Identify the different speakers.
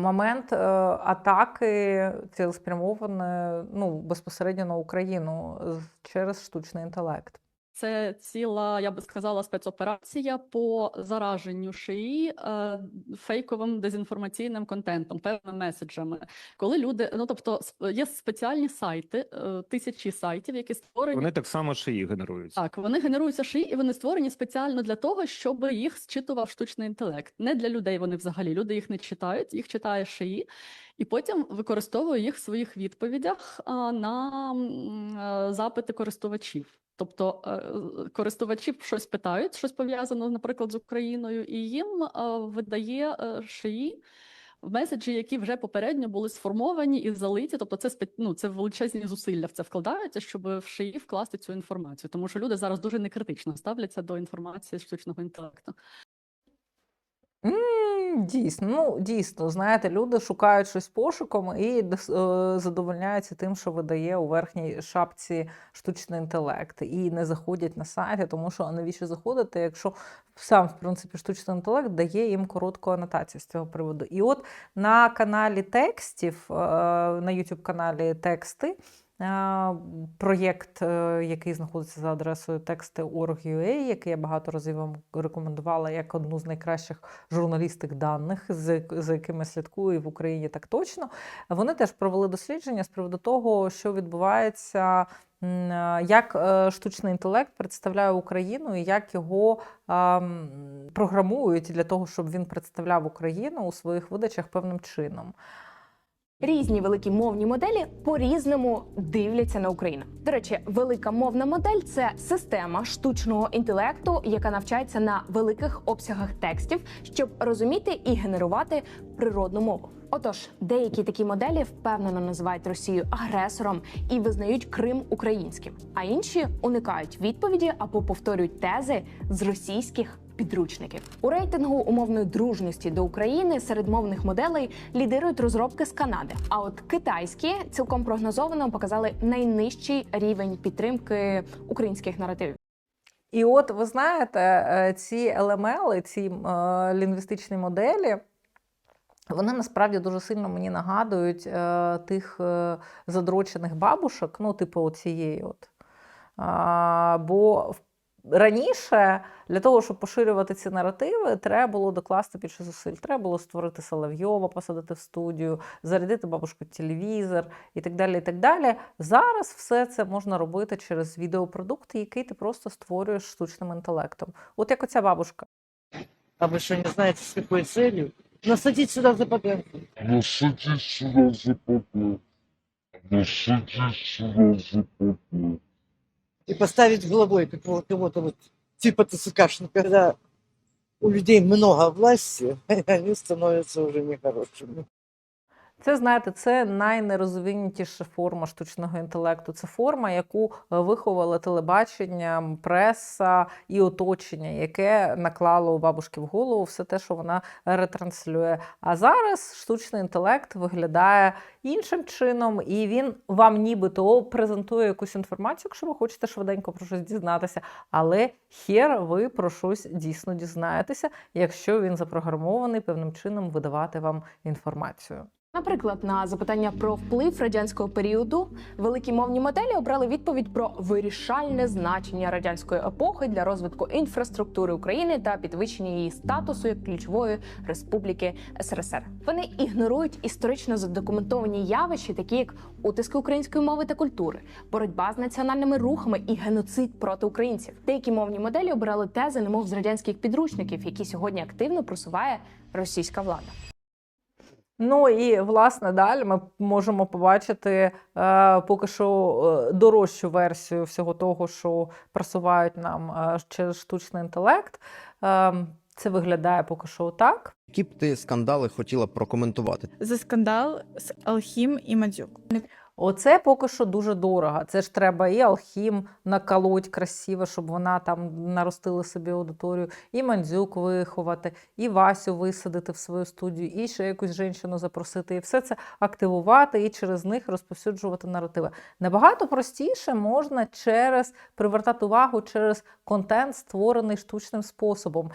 Speaker 1: момент е, атаки цілеспрямованої ну, безпосередньо на Україну через штучний інтелект.
Speaker 2: Це ціла, я би сказала, спецоперація по зараженню шиї е, фейковим дезінформаційним контентом, певними меседжами. Коли люди, ну тобто, є спеціальні сайти, е, тисячі сайтів, які створені.
Speaker 3: Вони так само шиї генеруються.
Speaker 2: Так, вони генеруються шиї, і вони створені спеціально для того, щоб їх зчитував штучний інтелект. Не для людей вони взагалі. Люди їх не читають, їх читає шиї, і потім використовує їх в своїх відповідях на е, запити користувачів. Тобто е, користувачі щось питають, щось пов'язано, наприклад, з Україною, і їм е, видає шиї меседжі, які вже попередньо були сформовані і залиті. Тобто, це ну, це величезні зусилля в це вкладаються, щоб в шиї вкласти цю інформацію. Тому що люди зараз дуже некритично ставляться до інформації штучного інтелекту.
Speaker 1: Дійсно, ну дійсно, знаєте, люди шукають щось пошуком і е, задовольняються тим, що видає у верхній шапці штучний інтелект, і не заходять на сайти, тому що навіщо заходити, якщо сам в принципі штучний інтелект дає їм коротку анотацію з цього приводу. І от на каналі текстів, е, на youtube каналі тексти. Проєкт, е, який знаходиться за адресою тексти.org.ua, який я багато разів вам рекомендувала як одну з найкращих журналістик даних, за якими слідкую в Україні так точно. Вони теж провели дослідження з приводу того, що відбувається, е, як е, штучний інтелект представляє Україну і як його ам, програмують для того, щоб він представляв Україну у своїх видачах певним чином.
Speaker 4: Різні великі мовні моделі по-різному дивляться на Україну. До речі, велика мовна модель це система штучного інтелекту, яка навчається на великих обсягах текстів, щоб розуміти і генерувати природну мову. Отож, деякі такі моделі впевнено називають Росію агресором і визнають Крим українським, а інші уникають відповіді або повторюють тези з російських підручників. У рейтингу умовної дружності до України серед мовних моделей лідирують розробки з Канади. А от китайські цілком прогнозовано показали найнижчий рівень підтримки українських наративів.
Speaker 1: І от ви знаєте, е, ці LML, ці е, лінгвістичні моделі, вони насправді дуже сильно мені нагадують е, тих е, задрочених бабушок, ну, типу оцієї. От. А, бо раніше для того, щоб поширювати ці наративи, треба було докласти більше зусиль. Треба було створити Соловйова, посадити в студію, зарядити бабушку телевізор і так далі. і так далі. Зараз все це можна робити через відеопродукт, який ти просто створюєш штучним інтелектом. От як оця бабушка.
Speaker 5: А вы что, не знаете, с какой целью? Насадить сюда западенку.
Speaker 6: Насадить сюда западло. Насадить сюда западло.
Speaker 5: И поставить головой кого-то вот типа ТСКшника. Когда у людей много власти, они становятся уже нехорошими.
Speaker 1: Це знаєте, це найнерозвинутіша форма штучного інтелекту. Це форма, яку е, виховали телебачення, преса і оточення, яке наклало у бабушки в голову все те, що вона ретранслює. А зараз штучний інтелект виглядає іншим чином, і він вам нібито презентує якусь інформацію, якщо ви хочете швиденько про щось дізнатися. Але хер ви про щось дійсно дізнаєтеся, якщо він запрограмований певним чином видавати вам інформацію.
Speaker 4: Наприклад, на запитання про вплив радянського періоду великі мовні моделі обрали відповідь про вирішальне значення радянської епохи для розвитку інфраструктури України та підвищення її статусу як ключової республіки СРСР. Вони ігнорують історично задокументовані явища, такі як утиски української мови та культури, боротьба з національними рухами і геноцид проти українців. Деякі мовні моделі обирали тези, немов з радянських підручників, які сьогодні активно просуває російська влада.
Speaker 1: Ну і власне далі ми можемо побачити е, поки що е, дорожчу версію всього того, що просувають нам е, через штучний інтелект. Е, це виглядає поки що так.
Speaker 7: Які б ти скандали хотіла прокоментувати?
Speaker 8: за скандал з Алхім і Мадзюк.
Speaker 1: Оце поки що дуже дорого. Це ж треба і Алхім наколоть красиво, щоб вона там наростила собі аудиторію, і Мандзюк виховати, і Васю висадити в свою студію, і ще якусь жінку запросити, і все це активувати і через них розповсюджувати наративи. Набагато простіше можна через привертати увагу через контент, створений штучним способом.